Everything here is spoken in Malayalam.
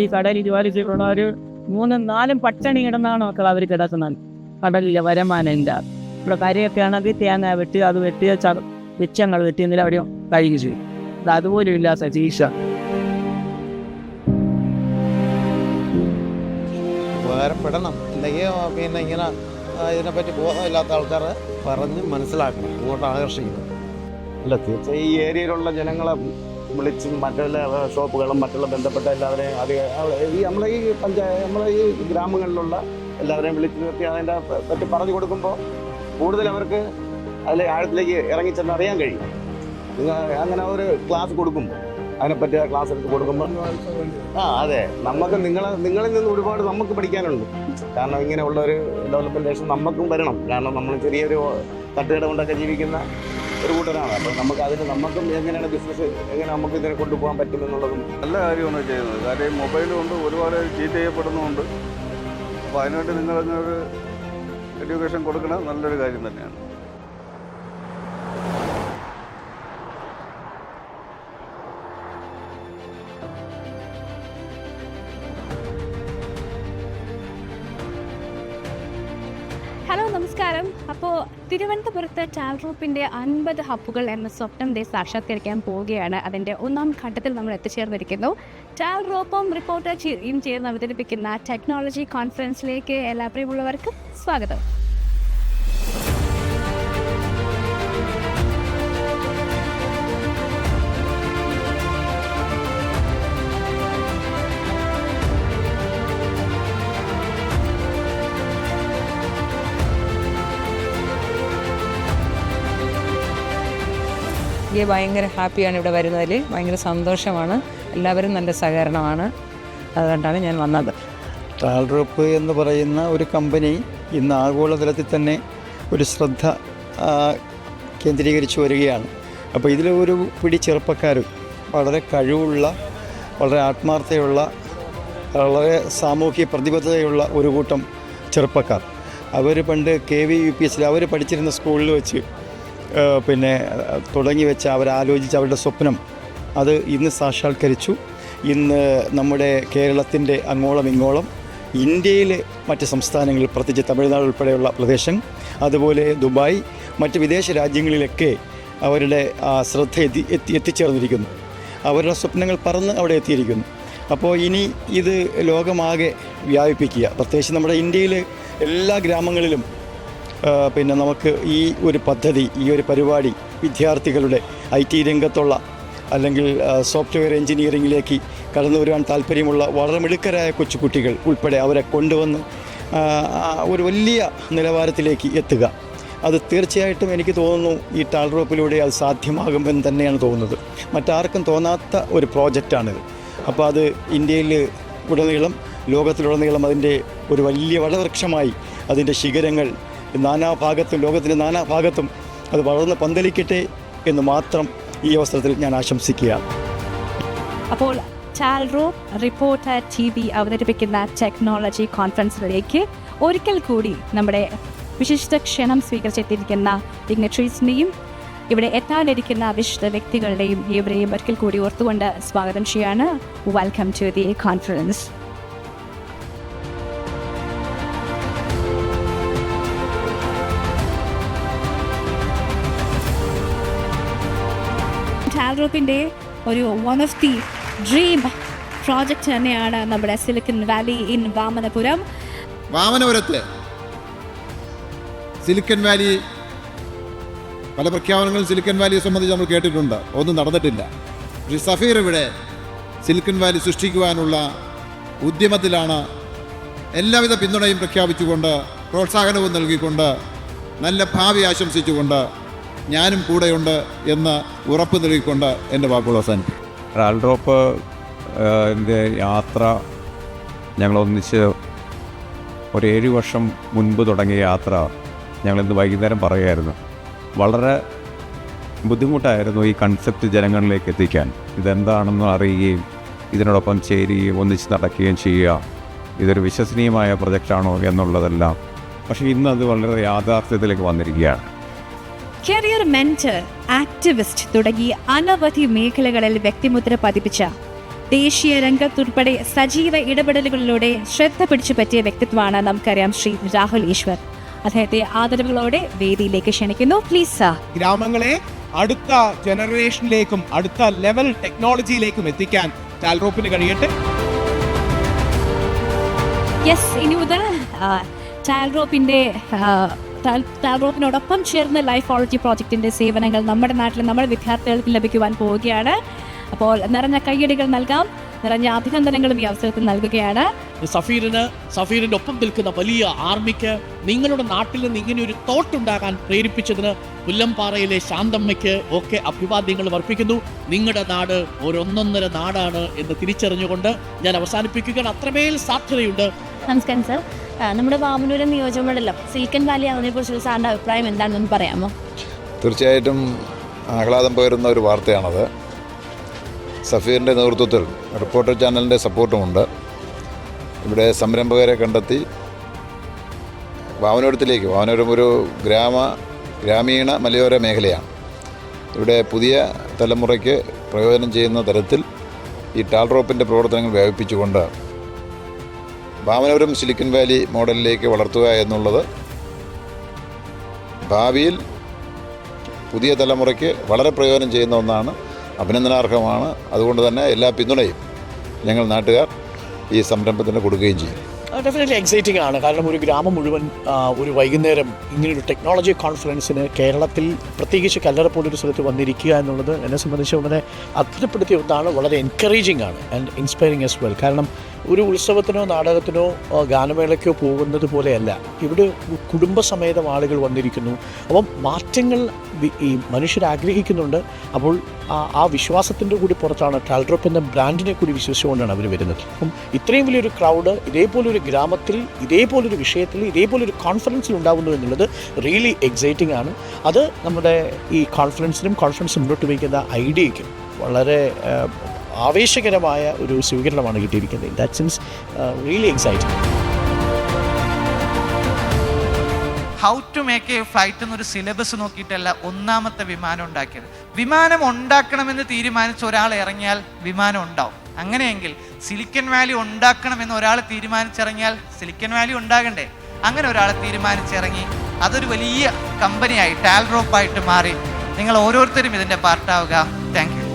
ഈ കടലിൽ ജോലി ചെയ്യുന്നവർ മൂന്നും നാലും പട്ടണി കിടന്നാണ് മക്കൾ അവർ കിടക്കുന്നത്. കടലിലെ വരമാനമില്ല ഇവിടെ കരയൊക്കെ ആണെങ്കിൽ തേങ്ങ വെട്ടി അത് വെട്ടിയ ച വെച്ചങ്ങൾ വെട്ടിയെന്നില്ല അവർ കഴുകി ചെയ്യും. അത് അതുപോലും ഇല്ലാത്ത ചികിത്സ ഉപകാരപ്പെടണം. പിന്നെ ഇങ്ങനെ ഇതിനെപ്പറ്റി ബോധമില്ലാത്ത ആൾക്കാർ പറഞ്ഞ് മനസ്സിലാക്കണം. ഇങ്ങോട്ട് ആകർഷിക്കണം. അല്ല തീർച്ചയായും ഈ ഏരിയയിലുള്ള ജനങ്ങളെ വിളിച്ചും മറ്റുള്ള ഷോപ്പുകളും മറ്റുള്ള ബന്ധപ്പെട്ട എല്ലാവരെയും അത് ഈ നമ്മളെ ഈ പഞ്ചായത്ത് നമ്മളെ ഈ ഗ്രാമങ്ങളിലുള്ള എല്ലാവരെയും വിളിച്ചു നിർത്തി അതിന്റെ പറ്റി പറഞ്ഞു കൊടുക്കുമ്പോൾ കൂടുതൽ അവർക്ക് അതിലെ ആഴത്തിലേക്ക് ഇറങ്ങിച്ചെന്ന് അറിയാൻ കഴിയും. നിങ്ങൾ അങ്ങനെ ഒരു ക്ലാസ് കൊടുക്കുമ്പോൾ അതിനെപ്പറ്റി ആ ക്ലാസ് എടുത്ത് കൊടുക്കുമ്പോൾ ആ അതെ നമുക്ക് നിങ്ങളെ നിങ്ങളിൽ നിന്ന് ഒരുപാട് നമുക്ക് പഠിക്കാനുണ്ട്. കാരണം ഇങ്ങനെയുള്ള ഒരു ഡെവലപ്മെന്റേഷൻ നമുക്കും വരണം. കാരണം നമ്മൾ ചെറിയൊരു തട്ടുകട കൊണ്ടൊക്കെ ജീവിക്കുന്ന ഒരു കൂട്ടരാണ്. അപ്പോൾ നമുക്ക് അതിന് നമുക്കും എങ്ങനെയാണ് ബിസിനസ് എങ്ങനെ നമുക്ക് ഇതിനെ കൊണ്ടുപോകാൻ പറ്റുമെന്നുള്ളതും നല്ല കാര്യമാണ് ചെയ്യുന്നത്. കാര്യം മൊബൈൽ കൊണ്ട് ഒരുപാട് ചീറ്റ് ചെയ്യപ്പെടുന്നുണ്ട് അപ്പോൾ അതിനുവേണ്ടി നിങ്ങളൊരു എഡ്യൂക്കേഷൻ കൊടുക്കണം നല്ലൊരു കാര്യം തന്നെയാണ്. ഹലോ നമസ്കാരം. അപ്പോൾ തിരുവനന്തപുരത്ത് ടാൽ ഗ്രൂപ്പിന്റെ അൻപത് ഹബ്ബുകൾ എന്ന സ്വപ്നം ദേ സാക്ഷാത്കരിക്കാൻ പോവുകയാണ്. അതിന്റെ ഒന്നാം ഘട്ടത്തിൽ നമ്മൾ എത്തിച്ചേർന്നിരിക്കുന്നു. ടാൽ ഗ്രൂപ്പും റിപ്പോർട്ടർ ടീം ചേർന്ന് അവതരിപ്പിക്കുന്ന ടെക്നോളജി കോൺഫറൻസിലേക്ക് എല്ലാ പ്രിയമുള്ളവർക്കും സ്വാഗതം. എനിക്ക് ഭയങ്കര ഹാപ്പിയാണ് ഇവിടെ വരുന്നതിൽ. ഭയങ്കര സന്തോഷമാണ്. എല്ലാവരും നല്ല സഹകരണമാണ്. അതുകൊണ്ടാണ് ഞാൻ വന്നത്. ടാൽ ഗ്രൂപ്പ് എന്ന് പറയുന്ന ഒരു കമ്പനി ഇന്ന് ആഗോളതലത്തിൽ തന്നെ ഒരു ശ്രദ്ധ കേന്ദ്രീകരിച്ചു വരികയാണ്. അപ്പോൾ ഇതിൽ ഒരു പിടി ചെറുപ്പക്കാരും വളരെ കഴിവുള്ള വളരെ ആത്മാർത്ഥതയുള്ള വളരെ സാമൂഹ്യ പ്രതിബദ്ധതയുള്ള ഒരു കൂട്ടം ചെറുപ്പക്കാർ. അവർ പണ്ട് കെ വി യു പി എസിൽ അവർ പഠിച്ചിരുന്ന സ്കൂളിൽ വെച്ച് പിന്നെ തുടങ്ങി വെച്ച അവരാലോചിച്ച് അവരുടെ സ്വപ്നം അത് ഇന്ന് സാക്ഷാത്കരിച്ചു. ഇന്ന് നമ്മുടെ കേരളത്തിന്റെ അങ്ങോളം ഇങ്ങോളം ഇന്ത്യയിലെ മറ്റ് സംസ്ഥാനങ്ങളിൽ പ്രത്യേകിച്ച് തമിഴ്നാട് ഉൾപ്പെടെയുള്ള പ്രദേശം അതുപോലെ ദുബായ് മറ്റ് വിദേശ രാജ്യങ്ങളിലൊക്കെ അവരുടെ ആ, ശ്രദ്ധ എത്തി എത്തി എത്തിച്ചേർന്നിരിക്കുന്നു. അവരുടെ സ്വപ്നങ്ങൾ പറന്ന് അവിടെ എത്തിയിരിക്കുന്നു. അപ്പോൾ ഇനി ഇത് ലോകമാകെ വ്യാപിപ്പിക്കുക. പ്രത്യേകിച്ച് നമ്മുടെ ഇന്ത്യയിലെ എല്ലാ ഗ്രാമങ്ങളിലും പിന്നെ നമുക്ക് ഈ ഒരു പദ്ധതി ഈ ഒരു പരിപാടി വിദ്യാർത്ഥികളുടെ ഐ ടി രംഗത്തുള്ള അല്ലെങ്കിൽ സോഫ്റ്റ്വെയർ എഞ്ചിനീയറിംഗിലേക്ക് കടന്നു വരുവാൻ താല്പര്യമുള്ള വളരെ മിടുക്കരായ കൊച്ചുകുട്ടികൾ ഉൾപ്പെടെ അവരെ കൊണ്ടുവന്ന് ഒരു വലിയ നിലവാരത്തിലേക്ക് എത്തുക. അത് തീർച്ചയായിട്ടും എനിക്ക് തോന്നുന്നു ഈ ടാൾറോപ്പിലൂടെ അത് സാധ്യമാകുമെന്ന് തന്നെയാണ് തോന്നുന്നത്. മറ്റാർക്കും തോന്നാത്ത ഒരു പ്രോജക്റ്റാണിത്. അപ്പോൾ അത് ഇന്ത്യയിൽ ഉടനീളം ലോകത്തിലുടനീളം അതിന്റെ ഒരു വലിയ വടവൃക്ഷമായി അതിന്റെ ശിഖരങ്ങൾ നാനാഭാഗത്തും ലോകത്തിന്റെ നാനാഭാഗത്തും അത് വളർന്ന് പന്തലിക്കട്ടെ എന്ന് മാത്രം ഈ അവസരത്തിൽ ഞാൻ ആശംസിക്കുക. അപ്പോൾ ചാൽറോ റിപ്പോർട്ട് റിപ്പോർട്ടർ ടി വി അവതരിപ്പിക്കുന്ന ടെക്നോളജി കോൺഫറൻസിലേക്ക് ഒരിക്കൽ കൂടി നമ്മുടെ വിശിഷ്ട ക്ഷണം സ്വീകരിച്ചെത്തിയിരിക്കുന്ന ഡിഗ്നറ്ററീസിനെയും ഇവിടെ എത്താനിരിക്കുന്ന വിശിഷ്ട വ്യക്തികളുടെയും ഇവരെയും ഒരിക്കൽ കൂടി ഓർത്തുകൊണ്ട് സ്വാഗതം ചെയ്യാണ്. വെൽക്കം ടു ദി കോൺഫറൻസ് ഗ്രൂപ്പിന്റെ ഒരു one of the dream project തന്നെയാണ് നമ്മുടെ സിലിക്കൺ വാലി ഇൻ വാമനപുരം. വാമനപുരത്ത് സിലിക്കൺ വാലി പല പ്രഖ്യാപനങ്ങളും സിലിക്കൺ വാലിയെ സംബന്ധിച്ച് നമ്മൾ കേട്ടിട്ടുണ്ട്. ഒന്നും നടന്നിട്ടില്ല. പക്ഷേ സഫീർ ഇവിടെ സിലിക്കൺ വാലി സൃഷ്ടിക്കുവാനുള്ള ഉദ്യമത്തിലാണ് എല്ലാവിധ പിന്തുണയും പ്രഖ്യാപിച്ചുകൊണ്ട് പ്രോത്സാഹനവും നൽകിക്കൊണ്ട് നല്ല ഭാവി ആശംസിച്ചുകൊണ്ട് ഞാനും കൂടെയുണ്ട് എന്ന് ഉറപ്പ് നൽകിക്കൊണ്ട് എന്റെ വാക്കുകൾ അവസാനിപ്പിക്കും. റാൽ ഡ്രോപ്പ് യാത്ര ഞങ്ങളൊന്നിച്ച് ഒരു ഏഴ് വർഷം മുൻപ് തുടങ്ങിയ യാത്ര ഞങ്ങളിന്ന് വൈകുന്നേരം പറയുമായിരുന്നു വളരെ ബുദ്ധിമുട്ടായിരുന്നു ഈ കൺസെപ്റ്റ് ജനങ്ങളിലേക്ക് എത്തിക്കാൻ. ഇതെന്താണെന്ന് അറിയുകയും ഇതിനോടൊപ്പം ചേരുകയും ഒന്നിച്ച് നടക്കുകയും ചെയ്യുക. ഇതൊരു വിശ്വസനീയമായ പ്രൊജക്റ്റാണോ എന്നുള്ളതെല്ലാം. പക്ഷേ ഇന്ന് അത് വളരെ യാഥാർത്ഥ്യത്തിലേക്ക് വന്നിരിക്കുകയാണ്. കരിയർ മെന്റർ ആക്ടിവിസ്റ്റ് തുടങ്ങി അനവധി മേഖലകളിൽ വ്യക്തിമുദ്ര പതിപ്പിച്ച ദേശീയ രംഗത്തുൾപ്പെടെ സജീവ ഇടപെടലുകളിലൂടെ ശ്രദ്ധ പിടിച്ചു പറ്റിയ വ്യക്തിത്വമാണ് നമുക്കറിയാം ശ്രീ രാഹുൽ ഈശ്വർ. അദ്ദേഹത്തെ ആദരവുകളോടെ വേദിയിലേക്ക് ക്ഷണിക്കുന്നു. പ്ലീസ് സാർ ഗ്രാമങ്ങളെ അടുത്ത ജനറേഷനിലേക്കും അടുത്ത ലെവൽ ടെക്നോളജിയിലേക്കും എത്തിക്കാൻ ടാൽറോപ്പിന് കഴിയട്ടെ. യെസ് ഇനി മുതൽ ടാൽറോപ്പിന്റെ ടാൽറോപ്പിനോടൊപ്പം ചേർന്ന് ലൈഫ് ഓളജി പ്രോജക്റ്റിന്റെ സേവനങ്ങൾ നമ്മുടെ നാട്ടിൽ നമ്മുടെ വിദ്യാർത്ഥികൾക്ക് ലഭിക്കുവാൻ പോവുകയാണ്. അപ്പോൾ നിറഞ്ഞ കൈയടികൾ നൽകാം. നിറഞ്ഞ അഭിനന്ദനങ്ങളും ഈ അവസരത്തിൽ നൽകുകയാണ്. സഫീറിന് സഫീറിന്റെ ഒപ്പം നിൽക്കുന്ന വലിയ ആർമിക്ക് നിങ്ങളുടെ നാട്ടിൽ നിന്ന് ഇങ്ങനെ ഒരു തോട്ട് ഉണ്ടാകാൻ പ്രേരിപ്പിച്ചതിന് പുല്ലംപാറയിലെ ശാന്തമ്മയ്ക്ക് ഒക്കെ അഭിവാദ്യങ്ങൾ അർപ്പിക്കുന്നു. നിങ്ങളുടെ നാട് ഒരൊന്നൊന്നര നാടാണ് എന്ന് തിരിച്ചറിഞ്ഞുകൊണ്ട് ഞാൻ അവസാനിപ്പിക്കുകയാണ്. അത്രമേൽ സാധ്യതയുണ്ട്. നമസ്കാരം സർ. നമ്മുടെ വാമനൂരം നിയോജകമണ്ഡലം സിലിക്കൻ വാലി അതിനെക്കുറിച്ചുള്ള സാറിന്റെ അഭിപ്രായം എന്താണെന്നൊന്ന് പറയാമോ? തീർച്ചയായിട്ടും ആഹ്ലാദം പകരുന്ന ഒരു വാർത്തയാണത്. സഫീറിന്റെ നേതൃത്വത്തിൽ റിപ്പോർട്ടർ ചാനലിന്റെ സപ്പോർട്ടുമുണ്ട്. ഇവിടെ സംരംഭകരെ കണ്ടെത്തി വാവനൂരത്തിലേക്ക് വാവനൂരം ഒരു ഗ്രാമ ഗ്രാമീണ മലയോര മേഖലയാണ്. ഇവിടെ പുതിയ തലമുറയ്ക്ക് പ്രയോജനം ചെയ്യുന്ന തരത്തിൽ ഈ ടാൾ റോപ്പിന്റെ പ്രവർത്തനങ്ങൾ വ്യാപിപ്പിച്ചുകൊണ്ട് വാമനപുരം സിലിക്കൻ വാലി മോഡലിലേക്ക് വളർത്തുക എന്നുള്ളത് ഭാവിയിൽ പുതിയ തലമുറയ്ക്ക് വളരെ പ്രയോജനം ചെയ്യുന്ന ഒന്നാണ്. അഭിനന്ദനാർഹമാണ്. അതുകൊണ്ട് തന്നെ എല്ലാ പിന്തുണയും ഞങ്ങൾ നാട്ടുകാർ ഈ സംരംഭത്തിന് കൊടുക്കുകയും ചെയ്യും. ഡെഫിനറ്റ്ലി എക്സൈറ്റിംഗ് ആണ്. കാരണം ഒരു ഗ്രാമം മുഴുവൻ ഒരു വൈകുന്നേരം ഇങ്ങനൊരു ടെക്നോളജി കോൺഫറൻസിന് കേരളത്തിൽ പ്രത്യേകിച്ച് കല്ലറ പോലൊരു സ്ഥലത്ത് വന്നിരിക്കുക എന്നുള്ളത് എന്നെ സംബന്ധിച്ച് വളരെ അത്ഭുതപ്പെടുത്തിയ ഒന്നാണ്. വളരെ എൻകറേജിംഗ് ആണ് ആൻഡ് ഇൻസ്പയറിംഗ് ആസ് വെൽ കാരണം ഒരു ഉത്സവത്തിനോ നാടകത്തിനോ ഗാനമേളയ്ക്കോ പോകുന്നത് പോലെയല്ല. ഇവിടെ കുടുംബസമേതം ആളുകൾ വന്നിരിക്കുന്നു. അപ്പം മാറ്റങ്ങൾ ഈ മനുഷ്യർ ആഗ്രഹിക്കുന്നുണ്ട്. അപ്പോൾ ആ- വിശ്വാസത്തിന്റെ കൂടി പുറത്താണ് ടാൽഡ്രോപ്പ് എന്ന ബ്രാൻഡിനെ കൂടി വിശ്വസിച്ചുകൊണ്ടാണ് അവർ വരുന്നത്. അപ്പം ഇത്രയും വലിയൊരു ക്രൗഡ് ഇതേപോലൊരു ഗ്രാമത്തിൽ ഇതേപോലൊരു വിഷയത്തിൽ ഇതേപോലൊരു കോൺഫറൻസിൽ ഉണ്ടാകുന്നു എന്നുള്ളത് റിയലി എക്സൈറ്റിംഗ് ആണ്. അത് നമ്മുടെ ഈ കോൺഫറൻസിനും കോൺഫറൻസ് മുന്നോട്ട് വയ്ക്കുന്ന ഐഡിയയ്ക്കും വളരെ ആവേശകരമായ ഒരു സ്വീകരണമാണ് കിട്ടിയിരിക്കുന്നത്. That seems really exciting how to make a flight എന്നൊരു സിലബസ് നോക്കിയിട്ടല്ല ഒന്നാമത്തെ വിമാനം ഉണ്ടാക്കിയത്. വിമാനം ഉണ്ടാക്കണമെന്ന് തീരുമാനിച്ച ഒരാൾ ഇറങ്ങിയാൽ വിമാനം ഉണ്ടാവും. അങ്ങനെയെങ്കിൽ സിലിക്കൻ വാലി ഉണ്ടാക്കണമെന്ന് ഒരാൾ തീരുമാനിച്ചിറങ്ങിയാൽ സിലിക്കൻ വാലി ഉണ്ടാകണ്ടേ? അങ്ങനെ ഒരാൾ തീരുമാനിച്ചിറങ്ങി അതൊരു വലിയ കമ്പനിയായി ടാൽ റോപ്പായിട്ട് മാറി. നിങ്ങൾ ഓരോരുത്തരും ഇതിന്റെ പാർട്ടാവുക താങ്ക് യു